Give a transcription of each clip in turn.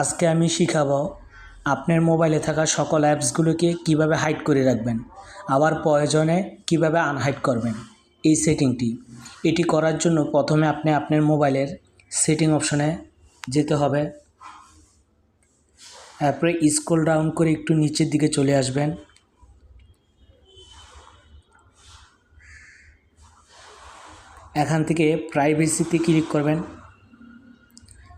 আজকে আমি শিখাবো আপনার মোবাইলে থাকা সকল অ্যাপসগুলোকে কীভাবে হাইড করে রাখবেন, আবার প্রয়োজনে কীভাবে আনহাইড করবেন। এই সেটিংটি এটি করার জন্য প্রথমে আপনি আপনার মোবাইলের সেটিং অপশনে যেতে হবে। তারপরে স্ক্রল ডাউন করে একটু নিচের দিকে চলে আসবেন। এখান থেকে প্রাইভেসিতে ক্লিক করবেন।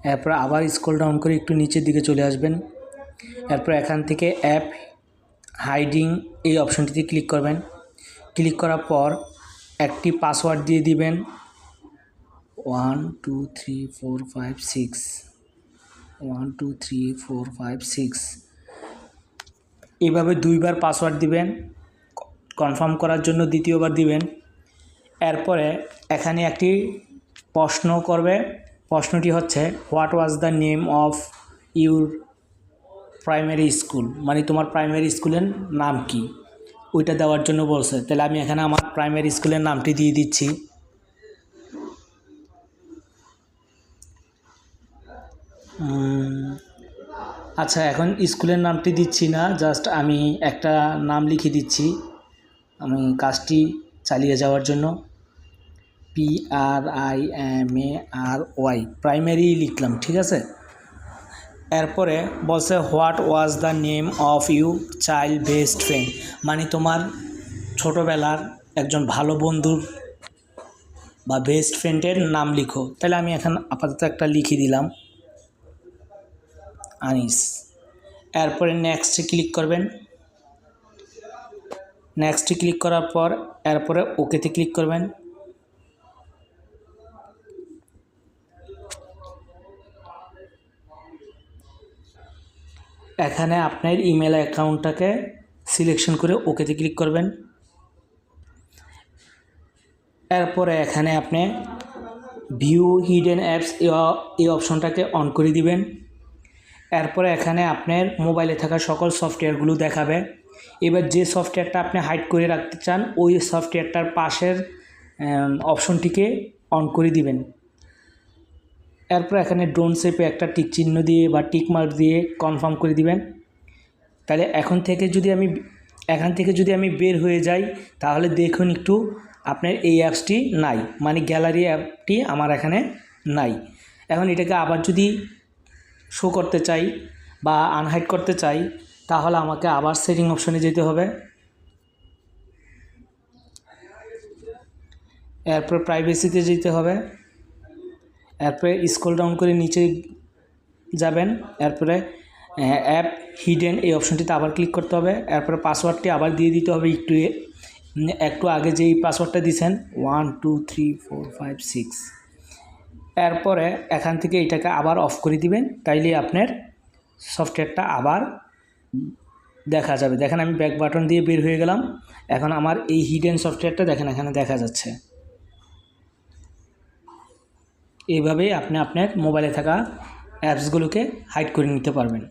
এরপর আবার স্ক্রল ডাউন করে একটু নিচের দিকে চলে আসবেন। এরপর এখান থেকে অ্যাপ হাইডিং এই অপশনটিতে ক্লিক করবেন। ক্লিক করার পর একটি পাসওয়ার্ড দিয়ে দিবেন। One two three four five six one two three four five six এভাবে দুইবার পাসওয়ার্ড দিবেন। কনফার্ম করার জন্য দ্বিতীয়বার দিবেন। এরপরে এখানে একটি প্রশ্ন করবে। প্রশ্নটি হচ্ছে, what was the name of your primary school? মানে তোমার প্রাইমারি স্কুলের নাম কি? ওইটা দেওয়ার জন্য বলছে। তাহলে আমি এখানে আমার প্রাইমারি স্কুলের নামটি দিয়ে দিচ্ছি। আচ্ছা এখন স্কুলের নামটি দিচ্ছি না, জাস্ট আমি একটা নাম লিখে দিচ্ছি। আমি কাজটি চালিয়ে যাওয়ার জন্য। P R I M A R Y primary লিখলাম, ঠিক আছে? এরপরে বলছে what was the name of you child best friend মানে তোমার ছোটোবেলার একজন ভালো বন্ধুর বা বেস্ট ফ্রেন্ডের নাম লিখো। তাহলে আমি এখন আপাতত একটা লিখে দিলাম, আনিস। এরপরে নেক্সটে ক্লিক করবেন। নেক্সটে ক্লিক করার পর এরপরে ওকেতে ক্লিক করবেন। এখানে আপনার ইমেল অ্যাকাউন্টটাকে সিলেকশন করে ওকেতে ক্লিক করবেন। এরপরে এখানে আপনি ভিউ হিডেন অ্যাপস এই অপশনটাকে অন করে দিবেন। এরপরে এখানে আপনার মোবাইলে থাকা সকল সফটওয়্যারগুলো দেখাবে। এবার যে সফটওয়্যারটা আপনি হাইড করে রাখতে চান, ওই সফটওয়্যারটার পাশের অপশনটিকে অন করে দিবেন। এরপর এখানে ড্রোন শেপে একটা টিক চিহ্ন দিয়ে বা টিক মার্ক দিয়ে কনফার্ম করে দিবেন। তাহলে এখন থেকে যদি আমি, এখান থেকে যদি আমি বের হয়ে যাই, তাহলে দেখুন একটু আপনার এই অ্যাপসটি নাই মানে গ্যালারি অ্যাপটি আমার এখানে নাই। এখন এটাকে আবার যদি শো করতে চাই বা আনহাইড করতে চাই, তাহলে আমাকে আবার সেটিং অপশনে যেতে হবে। এরপর প্রাইভেসিতে যেতে হবে। এরপরে স্ক্রল ডাউন করে নিচে যাবেন, এরপরে অ্যাপ হিডেন এই অপশনটিতে আবার ক্লিক করতে হবে, এরপরে পাসওয়ার্ডটি আবার দিয়ে দিতে হবে একটু একটু আগে যেই পাসওয়ার্ডটা দিয়েছেন one two three four five six এরপরে এখান থেকে এটাকে আবার অফ করে দিবেন, তাইলে আপনার সফটওয়্যারটা আবার দেখা যাবে। দেখেন আমি ব্যাক বাটন দিয়ে বের হয়ে গেলাম, এখন আমার এই হিডেন সফটওয়্যারটা দেখেন, এখানে দেখা যাচ্ছে। এইভাবেই আপনি আপনার মোবাইলে থাকা অ্যাপসগুলোকে হাইড করে নিতে পারবেন।